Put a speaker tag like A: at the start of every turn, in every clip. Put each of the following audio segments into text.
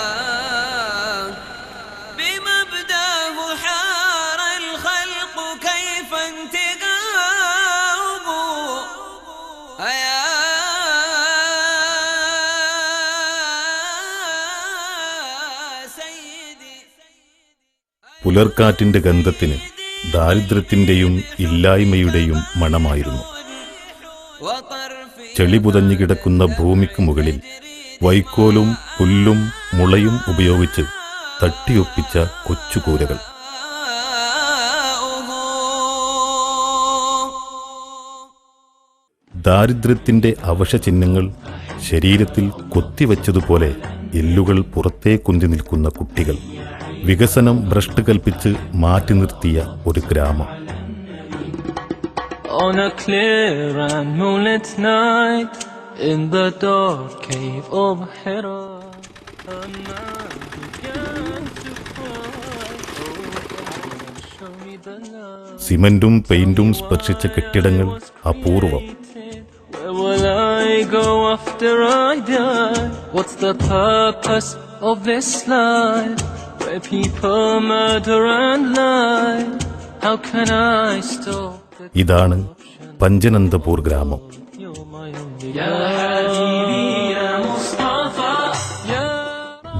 A: بمبداه بمبداه حار الخلق كيف انتقام أيا سيدي
B: പുലർക്കാറ്റിന്റെ ഗന്ധത്തിന് ദാരിദ്ര്യത്തിന്റെയും ഇല്ലായ്മയുടെയും മണമായിരുന്നു
A: وطرف
B: ചെളി പുതഞ്ഞു കിടക്കുന്ന ഭൂമിക്ക് മുകളിൽ വൈക്കോലും പുല്ലും മുളയും ഉപയോഗിച്ച് തട്ടിയൊപ്പിച്ച കൊച്ചുകൂരകൾ. ദാരിദ്ര്യത്തിന്റെ അവശചിഹ്നങ്ങൾ ശരീരത്തിൽ കൊത്തിവെച്ചതുപോലെ എല്ലുകൾ പുറത്തേക്കുന്തി നിൽക്കുന്ന കുട്ടികൾ. വികസനം ഭ്രഷ്ട് കൽപ്പിച്ച് മാറ്റി നിർത്തിയ ഒരു ഗ്രാമം.
C: In the dark cave of Hera, a man began to cry, Oh, show me the light.
B: സിമന്റും പെയിന്റും സ്പർശിച്ച കെട്ടിടങ്ങൾ അപൂർവം
C: Where will I go after I die? What's the purpose of this life? Where people murder and lie. How can I stop the
B: ഇതാണ് പഞ്ചനന്ദപൂർ ഗ്രാമം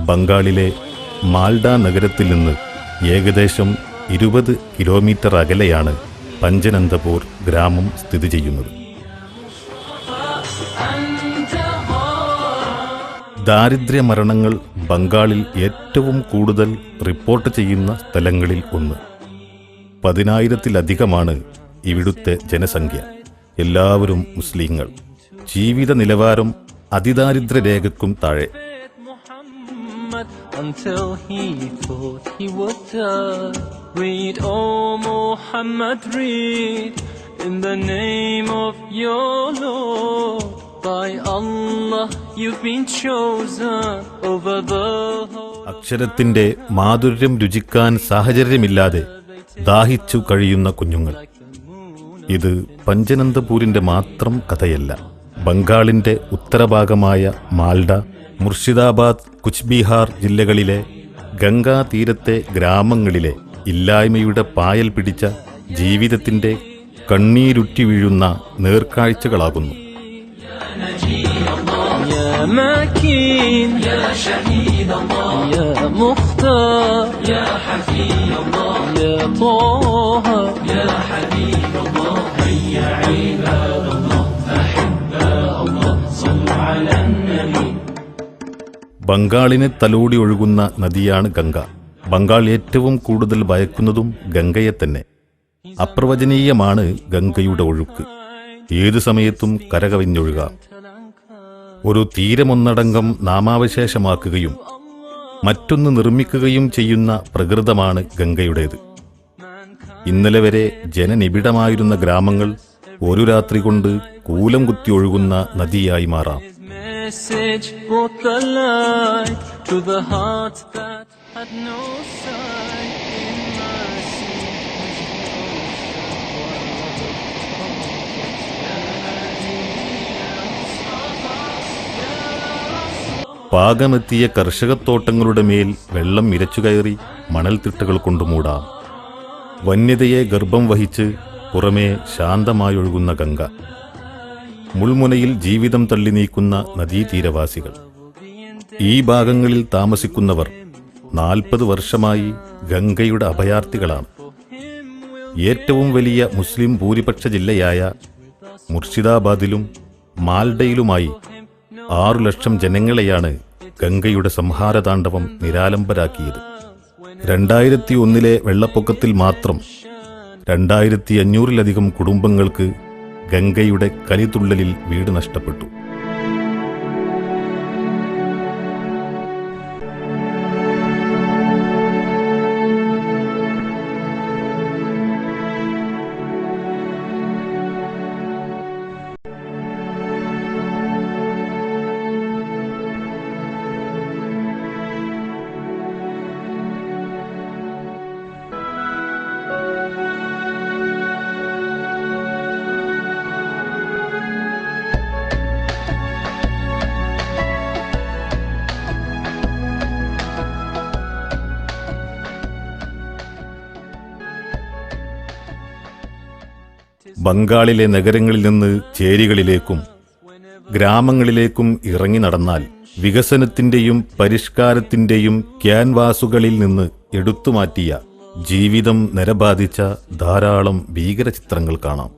B: ബംഗാളിലെ മാൽഡ നഗരത്തിൽ നിന്ന് ഏകദേശം ഇരുപത് kilometre അകലെയാണ് പഞ്ചനന്ദപൂർ ഗ്രാമം സ്ഥിതി ചെയ്യുന്നത്. ദാരിദ്ര്യ മരണങ്ങൾ ബംഗാളിൽ ഏറ്റവും കൂടുതൽ റിപ്പോർട്ട് ചെയ്യുന്ന സ്ഥലങ്ങളിൽ ഒന്ന്. പതിനായിരത്തിലധികമാണ് ഇവിടുത്തെ ജനസംഖ്യ. എല്ലാവരും മുസ്ലിങ്ങൾ. ജീവിത നിലവാരം അതിദാരിദ്ര്യ രേഖക്കും താഴെ.
C: Uh, in the name of your Lord, by Allah you've been chosen over the whole
B: അക്ഷരത്തിന്റെ മാധുര്യം രുചിക്കാൻ സാഹചര്യമില്ലാതെ ദാഹിച്ചു കഴിയുന്ന കുഞ്ഞുങ്ങൾ. ഇത് പഞ്ചനന്ദപൂരിന്റെ മാത്രം കഥയല്ല. ബംഗാളിന്റെ ഉത്തരഭാഗമായ മാൽഡ മുർഷിദാബാദ് കുച്ച്ബീഹാർ ജില്ലകളിലെ ഗംഗാ തീരത്തെ ഗ്രാമങ്ങളിലെ ഇല്ലായ്മയുടെ പായൽ പിടിച്ച ജീവിതത്തിന്റെ കണ്ണീരുറ്റി വീഴുന്ന നേർക്കാഴ്ചകളാകുന്നു
C: يا مكين يا شهيد الله يا مختار يا حفيظ الله يا طه
B: ബംഗാളിനെ തലോടി ഒഴുകുന്ന നദിയാണ് ഗംഗ. ബംഗാൾ ഏറ്റവും കൂടുതൽ ഭയക്കുന്നതും ഗംഗയെ തന്നെ. അപ്രവചനീയമാണ് ഗംഗയുടെ ഒഴുക്ക്. ഏതു സമയത്തും കരകവിഞ്ഞൊഴുകാം. ഒരു തീരമൊന്നടങ്കം നാമാവശേഷമാക്കുകയും മറ്റൊന്ന് നിർമ്മിക്കുകയും ചെയ്യുന്ന പ്രകൃതമാണ് ഗംഗയുടേത്. ഇന്നലെ വരെ ജനനിബിഡമായിരുന്ന ഗ്രാമങ്ങൾ ഒരു രാത്രി കൊണ്ട് കൂലം കുത്തി ഒഴുകുന്ന നദിയായി മാറാം.
C: Message brought the light to the heart that had no sight in mercy.
B: പാകമെത്തിയ കർഷകത്തോട്ടങ്ങളുടെ മേൽ വെള്ളം ഇരച്ചുകയറി മണൽത്തിട്ടകൾ കൊണ്ട് മൂടാം വന്യതയെ ഗർഭം വഹിച്ച് പുറമേ ശാന്തമായൊഴുകുന്ന ഗംഗ മുൾമുനയിൽ ജീവിതം തള്ളി നീക്കുന്ന നദീതീരവാസികൾ. ഈ ഭാഗങ്ങളിൽ താമസിക്കുന്നവർ നാൽപ്പത് വർഷമായി ഗംഗയുടെ അഭയാർത്ഥികളാണ്. ഏറ്റവും വലിയ മുസ്ലിം ഭൂരിപക്ഷ ജില്ലയായ മുർഷിദാബാദിലും മാൽഡയിലുമായി ആറു ലക്ഷം ജനങ്ങളെയാണ് ഗംഗയുടെ സംഹാരതാണ്ഡവം നിരാലംബരാക്കിയത്. രണ്ടായിരത്തി ഒന്നിലെ വെള്ളപ്പൊക്കത്തിൽ മാത്രം രണ്ടായിരത്തി അഞ്ഞൂറിലധികം കുടുംബങ്ങൾക്ക് ഗംഗയുടെ കലിതുള്ളലിൽ വീട് നഷ്ടപ്പെട്ടു. ബംഗാളിലെ നഗരങ്ങളിൽ നിന്ന് ചേരികളിലേക്കും ഗ്രാമങ്ങളിലേക്കും ഇറങ്ങി നടന്നാൽ വികസനത്തിന്റെയും പരിഷ്കാരത്തിന്റെയും ക്യാൻവാസുകളിൽ നിന്ന് എടുത്തുമാറ്റിയ ജീവിതം നരബാധിച്ച ധാരാളം ഭീകരചിത്രങ്ങൾ കാണാം.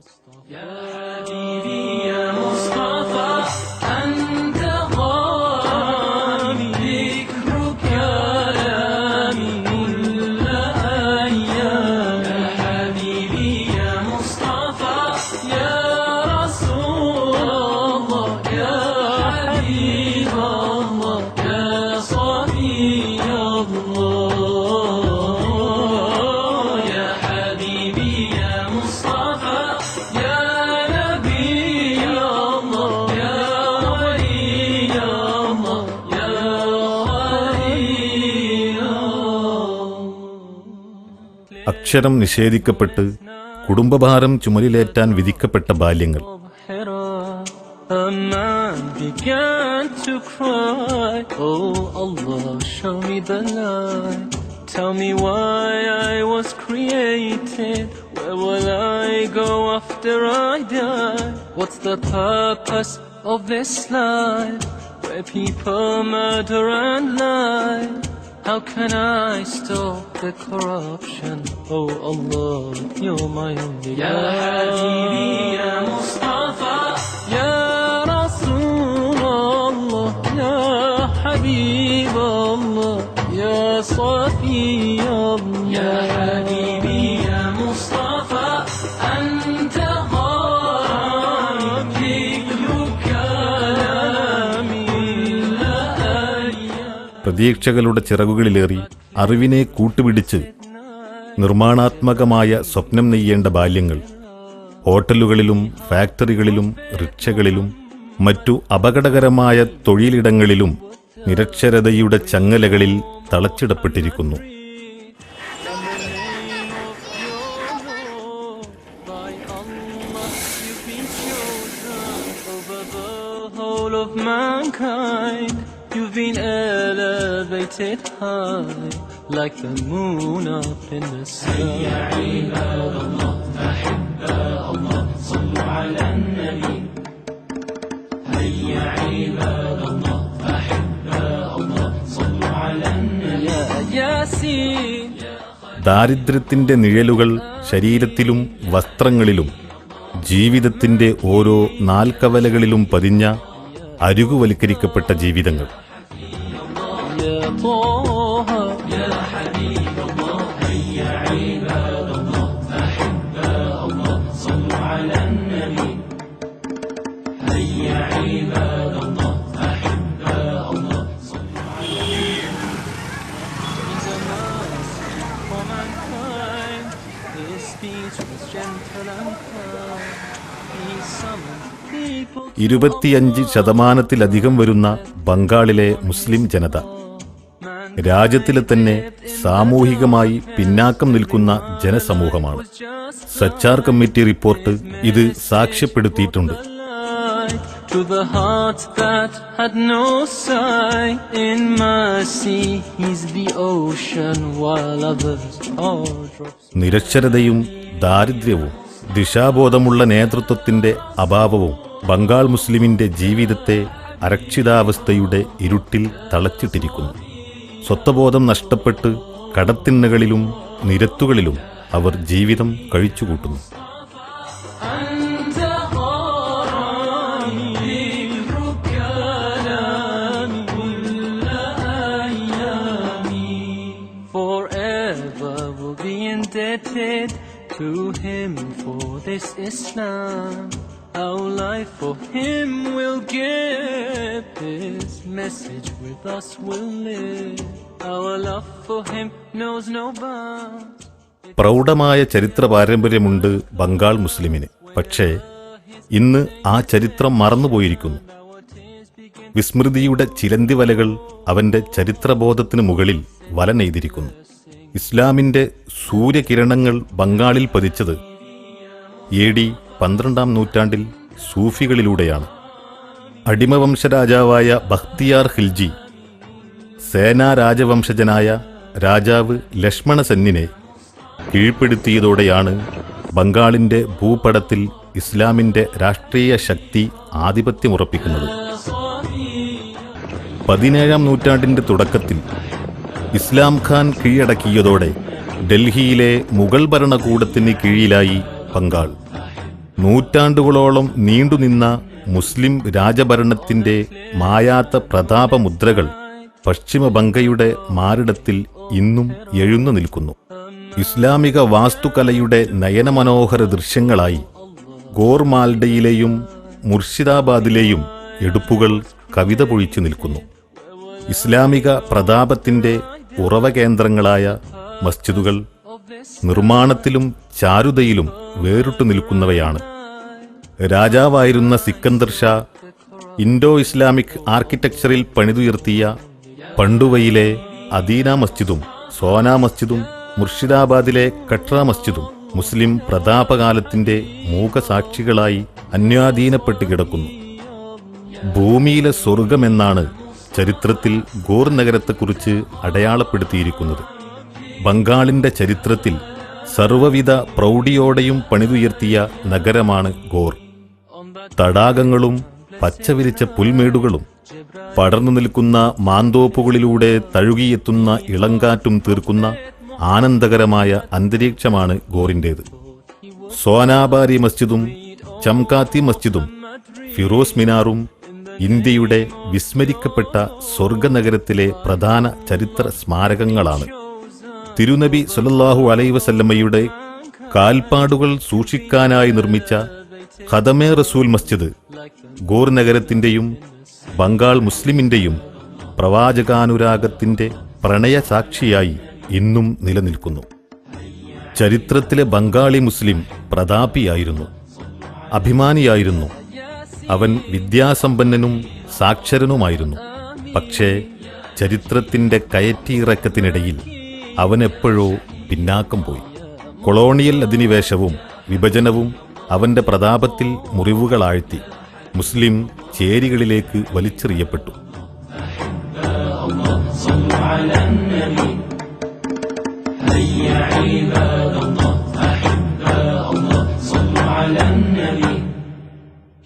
B: അക്ഷരം നിഷേധിക്കപ്പെട്ട് കുടുംബഭാരം ചുമലിലേറ്റാൻ വിധിക്കപ്പെട്ട ബാല്യങ്ങൾ.
C: How can I stop the corruption? Oh Allah, you're my only Ya Habibi, Ya Mustafa,
B: പ്രതീക്ഷകളുടെ ചിറകുകളിലേറി അറിവിനെ കൂട്ടുപിടിച്ച് നിർമ്മാണാത്മകമായ സ്വപ്നം നെയ്യേണ്ട ബാല്യങ്ങൾ. ഹോട്ടലുകളിലും ഫാക്ടറികളിലും റിക്ഷകളിലും മറ്റു അപകടകരമായ തൊഴിലിടങ്ങളിലും നിരക്ഷരതയുടെ ചങ്ങലകളിൽ തളച്ചിടപ്പെട്ടിരിക്കുന്നു.
C: You've been elevated high, like the moon up in the sky.
B: ദാരിദ്ര്യത്തിന്റെ നിഴലുകൾ ശരീരത്തിലും വസ്ത്രങ്ങളിലും ജീവിതത്തിന്റെ ഓരോ നാൽക്കവലകളിലും പതിഞ്ഞ അരുകുവൽക്കരിക്കപ്പെട്ട ജീവിതങ്ങൾ
C: طه يا حبيب الله هيا عباد الله أحباء الله صلوا على النبي هيا عباد الله أحباء الله صلوا على He's a mercy for mankind His speech was gentle and kind He summoned people to
B: ഇരുപത്തിയഞ്ച് ശതമാനത്തിലധികം വരുന്ന ബംഗാളിലെ മുസ്ലിം ജനത രാജ്യത്തിലെ തന്നെ സാമൂഹികമായി പിന്നാക്കം നിൽക്കുന്ന ജനസമൂഹമാണ് സച്ചാർ കമ്മിറ്റി റിപ്പോർട്ട് ഇത് സാക്ഷ്യപ്പെടുത്തിയിട്ടുണ്ട്
C: light to the heart that had no sight. In mercy, He's the ocean, while others are drops.
B: നിരക്ഷരതയും ദാരിദ്ര്യവും ദിശാബോധമുള്ള നേതൃത്വത്തിന്റെ അഭാവവും ബംഗാൾ മുസ്ലിമിന്റെ ജീവിതത്തെ അരക്ഷിതാവസ്ഥയുടെ ഇരുട്ടിൽ തളച്ചിട്ടിരിക്കുന്നു സ്വത്വബോധം നഷ്ടപ്പെട്ട് കടത്തിണ്ണകളിലും നിരത്തുകളിലും അവർ ജീവിതം കഴിച്ചുകൂട്ടുന്നു
C: to him for this Islam. Our life for him will give. This message with us will live. Our love for him knows no bounds.
B: പ്രൗഢമായ ചരിത്ര പാരമ്പര്യമുണ്ട് ബംഗാൾ മുസ്ലിമിന്. പക്ഷേ ഇന്ന് ആ ചരിത്രം മറന്നുപോയിരിക്കുന്നു. വിസ്മൃതിയുടെ ചിലന്തി വലകൾ അവന്റെ ചരിത്രബോധത്തിന് മുകളിൽ വല നെയ്തിരിക്കുന്നു ഇസ്ലാമിന്റെ സൂര്യകിരണങ്ങൾ ബംഗാളിൽ പതിച്ചത് എ ഡി പന്ത്രണ്ടാം നൂറ്റാണ്ടിൽ സൂഫികളിലൂടെയാണ്. അടിമവംശ രാജാവായ ബഖ്തിയാർ ഖിൽജി സേനാ രാജവംശജനായ രാജാവ് ലക്ഷ്മണസെന്നിനെ കീഴ്പ്പെടുത്തിയതോടെയാണ് ബംഗാളിന്റെ ഭൂപടത്തിൽ ഇസ്ലാമിന്റെ രാഷ്ട്രീയ ശക്തി ആധിപത്യമുറപ്പിക്കുന്നത്. പതിനേഴാം നൂറ്റാണ്ടിന്റെ തുടക്കത്തിൽ ഇസ്ലാം ഖാൻ കീഴടക്കിയതോടെ ഡൽഹിയിലെ മുഗൾ ഭരണകൂടത്തിന് കീഴിലായി ബംഗാൾ. നൂറ്റാണ്ടുകളോളം നീണ്ടുനിന്ന മുസ്ലിം രാജഭരണത്തിന്റെ മായാത്ത പ്രതാപമുദ്രകൾ പശ്ചിമ ബംഗയുടെ മാറിടത്തിൽ ഇന്നും എഴുന്നു നിൽക്കുന്നു. ഇസ്ലാമിക വാസ്തുകലയുടെ നയനമനോഹര ദൃശ്യങ്ങളായി ഗോർമാൽഡയിലെയും മുർഷിദാബാദിലെയും എടുപ്പുകൾ കവിത പൊഴിച്ചു നിൽക്കുന്നു. ഇസ്ലാമിക പ്രതാപത്തിന്റെ ഉറവ കേന്ദ്രങ്ങളായ മസ്ജിദുകൾ നിർമ്മാണത്തിലും ചാരുതയിലും വേറിട്ടു നിൽക്കുന്നവയാണ്. രാജാവായിരുന്ന സിക്കന്ദർ ഷാ ഇൻഡോ ഇസ്ലാമിക് ആർക്കിടെക്ചറിൽ പണിതുയർത്തിയ പണ്ടുവയിലെ അദീന മസ്ജിദും സോന മസ്ജിദും മുർഷിദാബാദിലെ കട്ര മസ്ജിദും മുസ്ലിം പ്രതാപകാലത്തിന്റെ മൂകസാക്ഷികളായി അന്യാധീനപ്പെട്ട് കിടക്കുന്നു. ഭൂമിയിലെ സ്വർഗമെന്നാണ് ചരിത്രത്തിൽ ഗോർ നഗരത്തെക്കുറിച്ച് അടയാളപ്പെടുത്തിയിരിക്കുന്നത്. ബംഗാളിന്റെ ചരിത്രത്തിൽ സർവവിധ പ്രൗഢിയോടെയും പണിതുയർത്തിയ നഗരമാണ് ഗോർ തടാകങ്ങളും പച്ചവിരിച്ച പുൽമേടുകളും പടർന്നു നിൽക്കുന്ന മാന്തോപ്പുകളിലൂടെ തഴുകിയെത്തുന്ന ഇളങ്കാറ്റും തീർക്കുന്ന ആനന്ദകരമായ അന്തരീക്ഷമാണ് ഗോറിന്റേത് സോനാബാരി മസ്ജിദും ചംകാത്തി മസ്ജിദും ഫിറോസ് മിനാറും ഇന്ത്യയുടെ വിസ്മരിക്കപ്പെട്ട സ്വർഗനഗരത്തിലെ പ്രധാന ചരിത്ര സ്മാരകങ്ങളാണ്. തിരുനബി സുലല്ലാഹു അലൈ വസല്ലമ്മയുടെ കാൽപ്പാടുകൾ സൂക്ഷിക്കാനായി നിർമ്മിച്ച ഖദമേ റസൂൽ മസ്ജിദ് ഗോർ നഗരത്തിന്റെയും ബംഗാൾ മുസ്ലിമിന്റെയും പ്രണയ പ്രണയസാക്ഷിയായി ഇന്നും നിലനിൽക്കുന്നു. ചരിത്രത്തിലെ ബംഗാളി മുസ്ലിം പ്രതാപിയായിരുന്നു അഭിമാനിയായിരുന്നു. അവൻ വിദ്യാസമ്പന്നനും സാക്ഷരനുമായിരുന്നു. പക്ഷേ ചരിത്രത്തിന്റെ കയറ്റിയിറക്കത്തിനിടയിൽ അവനെപ്പോഴോ പിന്നാക്കം പോയി കൊളോണിയൽ അധിനിവേശവും വിഭജനവും അവന്റെ പ്രതാപത്തിൽ മുറിവുകളാഴ്ത്തി മുസ്ലിം ചേരികളിലേക്ക് വലിച്ചെറിയപ്പെട്ടു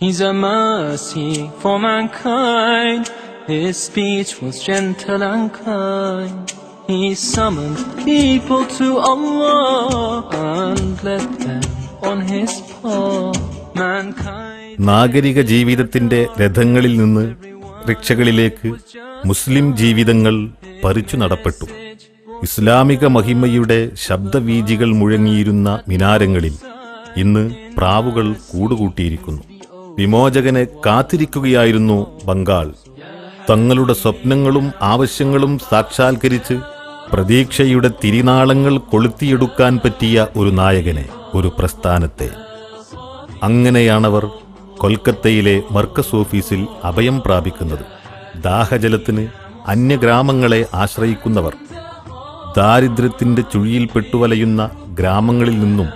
C: He's a mercy for mankind. His speech was gentle and kind. He summoned people to Allah and led them on his path. Mankind.
B: നാഗരിക ജീവിതത്തിന്റെ രഥങ്ങളിൽ നിന്ന് റിക്ഷകളിലേക്ക് മുസ്ലിം ജീവിതങ്ങൾ പറിച്ചു നടപ്പെട്ടു ഇസ്ലാമിക മഹിമയുടെ ശബ്ദവീജികൾ മുഴങ്ങിയിരുന്ന മിനാരങ്ങളിൽ ഇന്ന് പ്രാവുകൾ കൂടുകൂട്ടിയിരിക്കുന്നു വിമോചകനെ കാത്തിരിക്കുകയായിരുന്നു ബംഗാൾ തങ്ങളുടെ സ്വപ്നങ്ങളും ആവശ്യങ്ങളും സാക്ഷാത്കരിച്ച് പ്രതീക്ഷയുടെ തിരിനാളങ്ങൾ കൊളുത്തിയെടുക്കാൻ പറ്റിയ ഒരു നായകനെ ഒരു പ്രസ്ഥാനത്തെ. അങ്ങനെയാണവർ കൊൽക്കത്തയിലെ മർക്കസ് ഓഫീസിൽ അഭയം പ്രാപിക്കുന്നത്. ദാഹജലത്തിന് അന്യഗ്രാമങ്ങളെ ആശ്രയിക്കുന്നവർ. ദാരിദ്ര്യത്തിന്റെ ചുഴിയിൽ പെട്ടുവലയുന്ന ഗ്രാമങ്ങളിൽ നിന്നും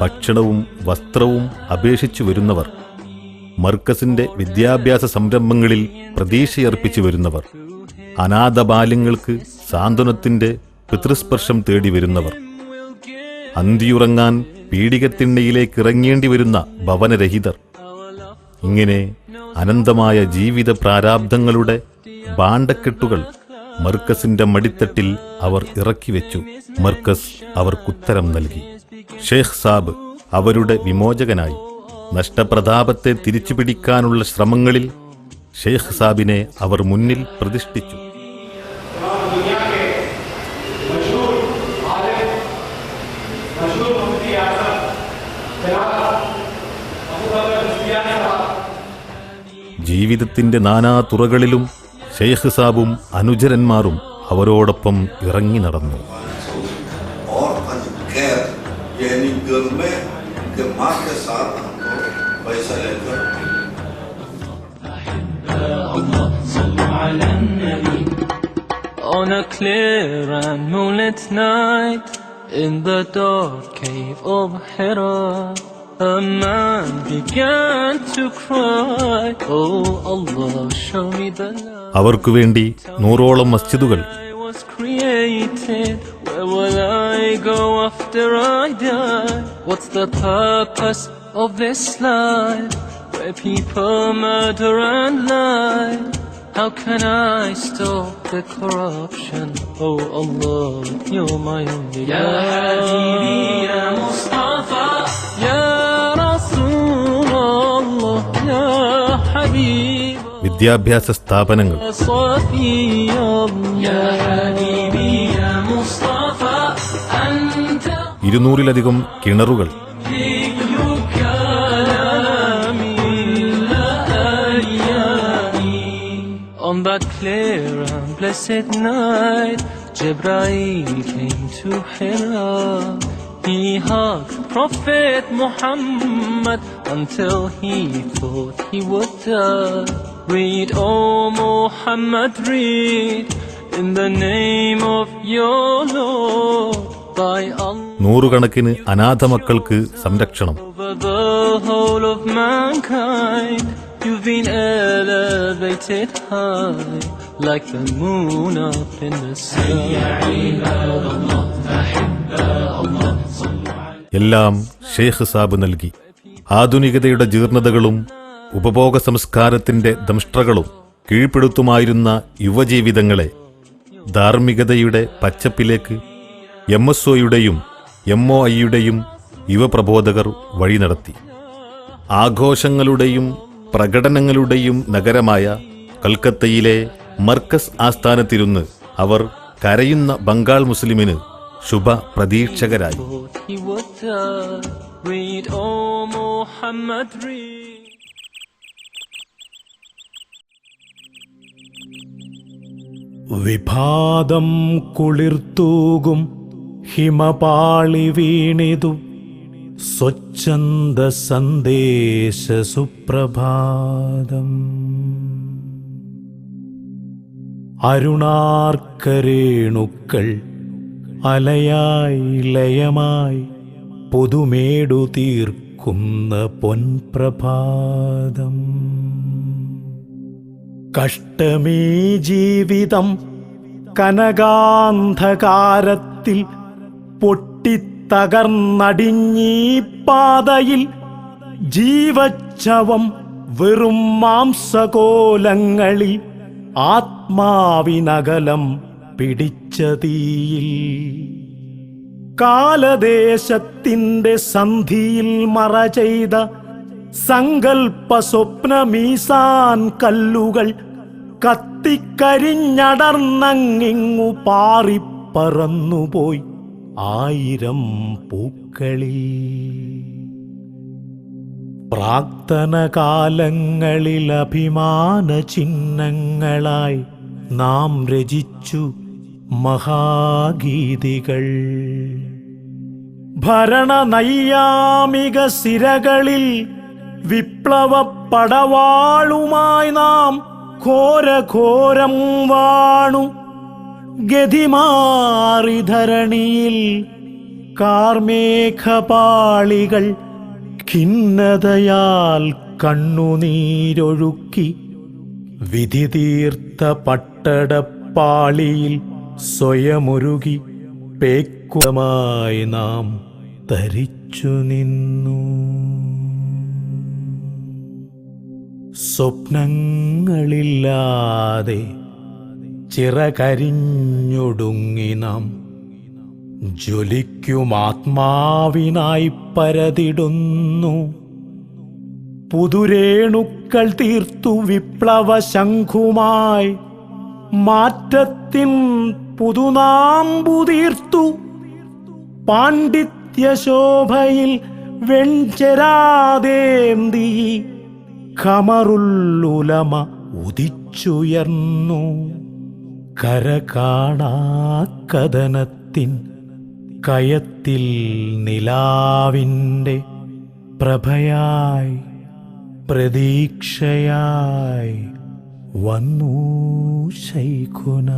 B: ഭക്ഷണവും വസ്ത്രവും അപേക്ഷിച്ചു വരുന്നവർ. മർക്കസിന്റെ വിദ്യാഭ്യാസ സംരംഭങ്ങളിൽ പ്രതീക്ഷയർപ്പിച്ചു വരുന്നവർ. അനാഥ ബാല്യങ്ങൾക്ക് സാന്ത്വനത്തിന്റെ പിതൃസ്പർശം തേടി വരുന്നവർ. അന്തിയുറങ്ങാൻ പീഡികത്തിണ്ണയിലേക്ക് ഇറങ്ങേണ്ടി വരുന്ന ഭവനരഹിതർ. ഇങ്ങനെ അനന്തമായ ജീവിത പ്രാരാബ്ധങ്ങളുടെ ബാണ്ടക്കെട്ടുകൾ മർക്കസിന്റെ മടിത്തട്ടിൽ അവർ ഇറക്കി വെച്ചു മർക്കസ് അവർക്കുത്തരം നൽകി. ഷേഖ് സാബ് അവരുടെ വിമോചകനായി. നഷ്ടപ്രതാപത്തെ തിരിച്ചുപിടിക്കാനുള്ള ശ്രമങ്ങളിൽ ഷേഖ് സാബിനെ അവർ മുന്നിൽ പ്രതിഷ്ഠിച്ചു. ജീവിതത്തിന്റെ നാനാ തുറകളിലും ഷെയ്ഖ് സാബും അനുചരന്മാരും അവരോടൊപ്പം ഇറങ്ങി നടന്നു
C: On a clear and moonlit night in the dark cave of Hira. a man began to cry, Oh Allah, show me the light.
B: അവർക്കു വേണ്ടി നൂറോളം മസ്ജിദുകൾ
C: I was created, where will I go after I die? What's the purpose of this life where people murder and lie. How can I stop the corruption? Oh Allah, you're my only Ya Habibi, Ya Mustafa,
B: വിദ്യാഭ്യാസ സ്ഥാപനങ്ങൾ ഇരുന്നൂറിലധികം കിണറുകൾ
C: On that clear and blessed night, Jibreel came to Hira. He hugged Prophet Muhammad until he thought he would die. Read, oh Muhammad, read In the name of your Lord By Allah
B: നൂറുകണക്കിന് അനാഥ മക്കൾക്ക് സംരക്ഷണം
C: whole of mankind. You've been elevated high, like the moon up in the sky.
B: എല്ലാം ഷേഖ് സാബ് നൽകി ആധുനികതയുടെ ജീർണതകളും ഉപഭോഗ സംസ്കാരത്തിന്റെ ദംഷ്ട്രകളും കീഴ്പ്പെടുത്തുമായിരുന്ന യുവജീവിതങ്ങളെ ധാർമ്മികതയുടെ പച്ചപ്പിലേക്ക് എം എസ് ഒയുടെയും എം ഒ ഐയുടെയും യുവപ്രബോധകർ വഴി നടത്തി ആഘോഷങ്ങളുടെയും പ്രകടനങ്ങളുടെയും നഗരമായ കൽക്കത്തയിലെ മർക്കസ് ആസ്ഥാനത്തിരുന്ന് അവർ കരയുന്ന ബംഗാൾ മുസ്ലിമിന് ശുഭ പ്രതീക്ഷകരായി
D: വിഭാതം കുളിർത്തൂകും ഹിമപാളി വീണിതു. സ്വച്ഛന്ത സന്ദേശ സുപ്രഭാതം. അരുണാർക്കരേണുക്കൾ അലയായി ലയമായി പുതുമേടു തീർക്കുന്ന പൊൻപ്രഭാതം. കഷ്ടമീ ജീവിതം കനകാന്ധകാരത്തിൽ പൊട്ടിത്തകർന്നടിഞ്ഞീ പാതയിൽ ജീവച്ഛവം വെറും മാംസകോലങ്ങളിൽ ആത്മാവിനകലം പിടിച്ച തീയിൽ കാലദേശത്തിന്റെ സന്ധിയിൽ മറ ചെയ്ത സങ്കൽപ്പ സ്വപ്നമീസാൻ കല്ലുകൾ കത്തിക്കരിഞ്ഞടർന്നങ്ങിങ്ങു പാറിപ്പറന്നുപോയി ആയിരം പൂക്കളിൽ. പ്രാക്തനകാലങ്ങളിൽ അഭിമാന ചിഹ്നങ്ങളായി നാം രചിച്ചു മഹാഗീതികൾ. ഭരണനൈയാമിക സിരകളിൽ വിപ്ലവ പടവാളുമായി നാം ഘോരഘോരം വാണു. ഗതിമാറി ധരണിയിൽ കാർമേഘപാളികൾ ഖിന്നതയാൽ കണ്ണുനീരൊഴുക്കി. വിധി തീർത്ത പട്ടടപ്പാളിയിൽ സ്വയമൊരുകി പേക്കുമായി നാം തരിച്ചു നിന്നു സ്വപ്നങ്ങളില്ലാതെ ചിറകരിഞ്ഞൊടുങ്ങി നാം ജ്വലിക്കുമാത്മാവിനായി പരതിടുന്നു. പുതുരേണുക്കൾ തീർത്തു വിപ്ലവ ശംഖുമായി മാറ്റത്തിൻ പുതുനാമ്പു തീർത്തു. പാണ്ഡിത്യശോഭയിൽ വെൺചെരാതേന്തി ഖമറുല്ലുലമ ഉദിച്ചുയർന്നു. കര കാണാക്കഥനത്തിൻ കയത്തിൽ നിലാവിന്റെ പ്രഭയായി പ്രതീക്ഷയായി വന്നു ശൈഖുന.